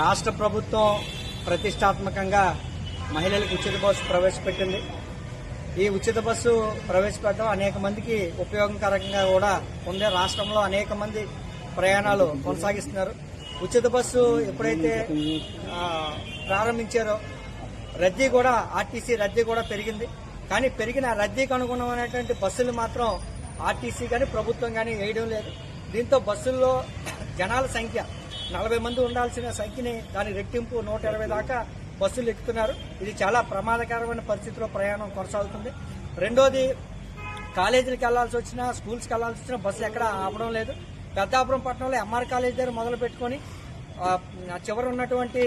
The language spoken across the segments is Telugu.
రాష్ట్ర ప్రభుత్వం ప్రతిష్టాత్మకంగా మహిళలకు ఉచిత బస్సు ప్రవేశపెట్టింది. ఈ ఉచిత బస్సు ప్రవేశపెట్టడం అనేక మందికి ఉపయోగకరంగా కూడా ఉంది రాష్ట్రంలో అనేక మంది ప్రయాణాలు కొనసాగిస్తున్నారు. ఉచిత బస్సు ఎప్పుడైతే ప్రారంభించారో రద్దీ కూడా ఆర్టీసీ రద్దీ కూడా పెరిగింది. కానీ పెరిగిన రద్దీకి అనుగుణమైనటువంటి బస్సులు మాత్రం ఆర్టీసీ కానీ ప్రభుత్వం కానీ వేయడం లేదు. దీంతో బస్సుల్లో జనాల సంఖ్య. నలభై మంది ఉండాల్సిన సంఖ్యని దాని రెట్టింపు నూట ఇరవై దాకా బస్సులు ఎక్కుతున్నారు. ఇది చాలా ప్రమాదకరమైన పరిస్థితిలో ప్రయాణం కొనసాగుతుంది. రెండోది కాలేజీలకు వెళ్ళాల్సి వచ్చినా స్కూల్స్కి వెళ్ళాల్సి వచ్చినా బస్సులు ఎక్కడ ఆపడం లేదు. పెద్దాపురం పట్టణంలో ఎంఆర్ కాలేజ్ దగ్గర మొదలు పెట్టుకొని చివరి ఉన్నటువంటి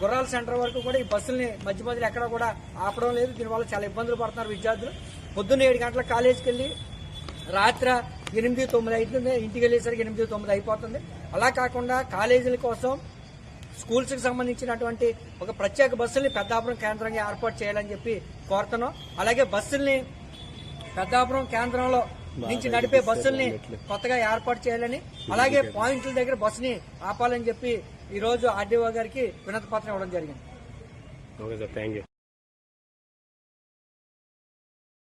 గుర్రాల సెంటర్ వరకు కూడా ఈ బస్సుల్ని మధ్య మధ్యలో ఎక్కడ కూడా ఆపడం లేదు. దీనివల్ల చాలా ఇబ్బందులు పడుతున్నారు విద్యార్థులు. పొద్దున్న ఏడు గంటల కాలేజీకి వెళ్ళి రాత్రి ఎనిమిది తొమ్మిది అవుతుంది ఇంటికి వెళ్ళేసరికి ఎనిమిది తొమ్మిది అయిపోతుంది. అలా కాకుండా కాలేజీల కోసం స్కూల్స్కి సంబంధించినటువంటి ఒక ప్రత్యేక బస్సుల్ని పెద్దాపురం కేంద్రంగా ఏర్పాటు చేయాలని చెప్పి కోరుతున్నాం. అలాగే బస్సుల్ని పెద్దాపురం కేంద్రంలో నుంచి నడిపే బస్సుల్ని కొత్తగా ఏర్పాటు చేయాలని అలాగే పాయింట్ల దగ్గర బస్సుని ఆపాలని చెప్పి ఈ రోజు ఆర్డీఓ గారికి వినతి పత్రం ఇవ్వడం జరిగింది.